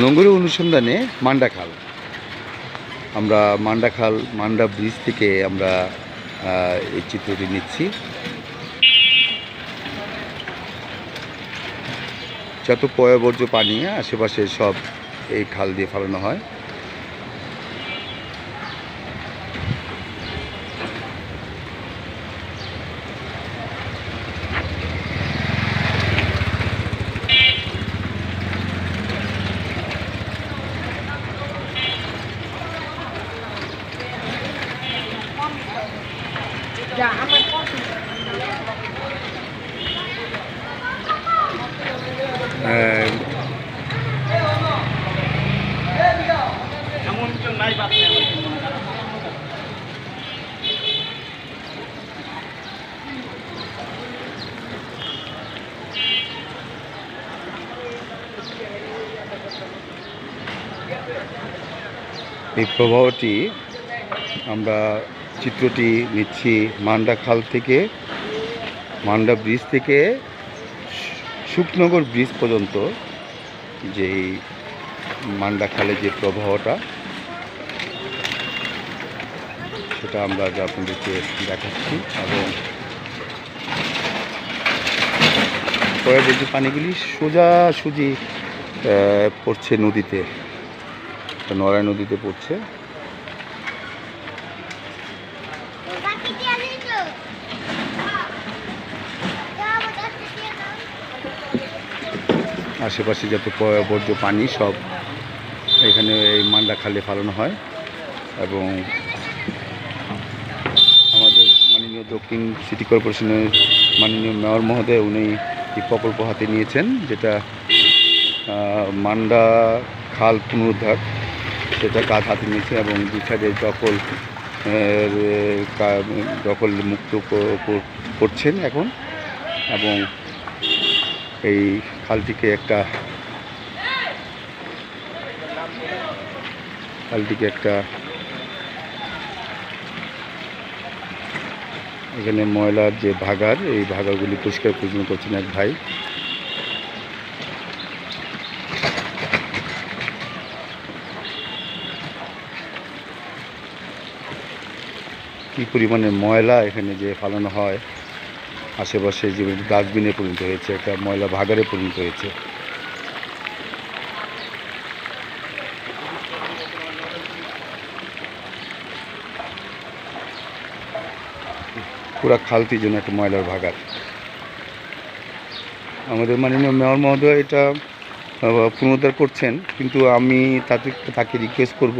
নোংর অনুসন্ধানে মান্ডা খাল আমরা মান্ডা খাল মান্ডা ব্রিজ থেকে আমরা এই চিত্রটি নিচ্ছি। যত পয়বর্জ্য পানি আশেপাশে সব এই খাল দিয়ে ফালানো হয়। যা আমার আহ, এমন কেউ নাই এই প্রবাহটি আমরা চিত্রটি নিচ্ছি মান্ডা খাল থেকে, মান্ডা ব্রিজ থেকে সুখনগর ব্রিজ পর্যন্ত, যেই মান্ডা খালে যে প্রবাহটা। সেটা আমরা আপনাদেরকে দেখাচ্ছি এবং পরবর্তী পানিগুলি সোজাসুজি পড়ছে নদীতে, নড়াই নদীতে পড়ছে বাকি দিয়ে দিছো যা আমার কাছে দিয়ে দাও আশেপাশে যত বর্জ্য পানি সব এখানে এই মান্ডা খালে ফালানো হয় এবং আমাদের মাননীয় দক্ষিণ সিটি কর্পোরেশনের মাননীয় মেয়র মহোদয় উনি এই প্রকল্প হাতে নিয়েছেন, যেটা মান্ডা খাল পুনরুদ্ধার, সেটা কাজ হাতে নিয়েছে এবং দু সাইডে দখল দখল মুক্ত করছেন এখন এবং এই খালটিকে একটা খালটিকে একটা এখানে ময়লার যে ভাগার, এই ভাগারগুলি পরিষ্কার পরিচ্ছন্ন করছেন এক ভাই। কী পরিমাণে ময়লা এখানে যে ফালানো হয়, আশেপাশে যে ডাস্টবিনে পরিণত হয়েছে, একটা ময়লা ভাগারে পরিণত হয়েছে। পুরা খালতির জন্য একটা ময়লার ভাগার। আমাদের মাননীয় মেয়র মহোদয় এটা পুনরুদ্ধার করছেন, কিন্তু আমি তাতে তাকে রিকোয়েস্ট করব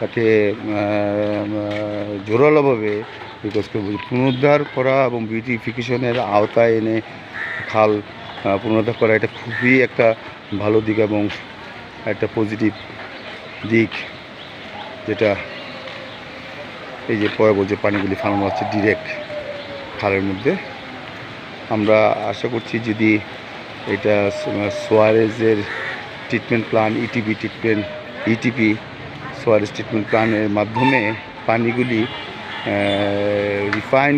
তাকে জোরালোভাবে পুনরুদ্ধার করা এবং বিউটিফিকেশনের আওতায় এনে খাল পুনরুদ্ধার করা এটা খুবই একটা ভালো দিক এবং একটা পজিটিভ দিক যেটা এই যে পয়ব যে পানিগুলি ফালানো হচ্ছে ডিরেক্ট খালের মধ্যে। আমরা আশা করছি যদি এটা সোয়ারেজের treatment plan ETP treatment ETP sewerage treatment প্ল্যানের মাধ্যমে পানিগুলি রিফাইন